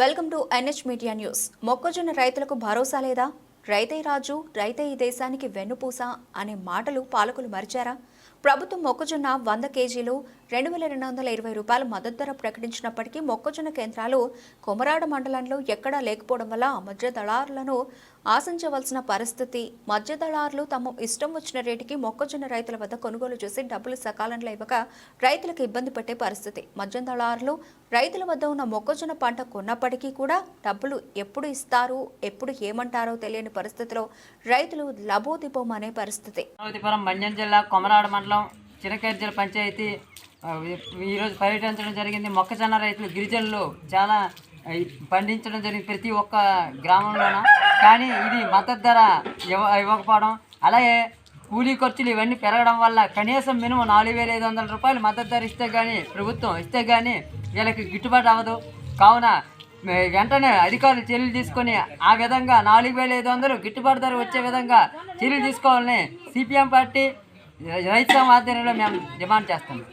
Welcome to NH media news. మొక్కజొన్న రైతులకు భరోసా లేదా? రైతే రాజు రైతే ఈ దేశానికి వెన్నుపూస అనే మాటలు పాలకులు మరిచారా? ప్రభుత్వం మొక్కజొన్న వంద కేజీలు రెండు వేల రెండు వందల ఇరవై రూపాయల మద్దతు ధర ప్రకటించినప్పటికీ మొక్కజొన్న కేంద్రాలు కొమరాడ మండలంలో ఎక్కడా లేకపోవడం వల్ల మధ్య దళారులను ఆశించవలసిన పరిస్థితి. మధ్య దళారులు తమ ఇష్టం వచ్చిన రేటుకి మొక్కజొన్న రైతుల వద్ద కొనుగోలు చేసి డబ్బులు సకాలంలో ఇవ్వక రైతులకు ఇబ్బంది పెట్టే పరిస్థితి. మధ్య దళారులు రైతుల వద్ద ఉన్న మొక్కజొన్న పంట కొన్నప్పటికీ కూడా డబ్బులు ఎప్పుడు ఇస్తారు ఎప్పుడు ఏమంటారో తెలియని పరిస్థితిలో రైతులు లబోదిబోం అనే పరిస్థితి. పార్వతీపురం జిల్లా కొమరాడ మండలం చినకర్జల పంచాయతీ ఈ- ఈరోజు పర్యటించడం జరిగింది. మొక్కజొన్న రైతులు గిరిజనులు చాలా పండించడం జరిగింది ప్రతి ఒక్క గ్రామంలోన? కానీ ఇది మద్దతు ధర ఇవ్వ ఇవ్వకపోవడం అలాగే కూలీ ఖర్చులు ఇవన్నీ పెరగడం వల్ల కనీసం మినిమం నాలుగు వేల ఐదు వందల రూపాయలు మద్దతు ధర ఇస్తే కానీ ప్రభుత్వం ఇస్తే కానీ వీళ్ళకి గిట్టుబాటు అవ్వదు. కావున వెంటనే అధికారులు చర్యలు తీసుకొని ఆ విధంగా నాలుగు వేల ఐదు వందలు గిట్టుబాటు ధర వచ్చే విధంగా చర్యలు తీసుకోవాలని సిపిఎం పార్టీ రైతు సంఘం ఆధ్వర్యంలో మేము డిమాండ్ చేస్తున్నాం.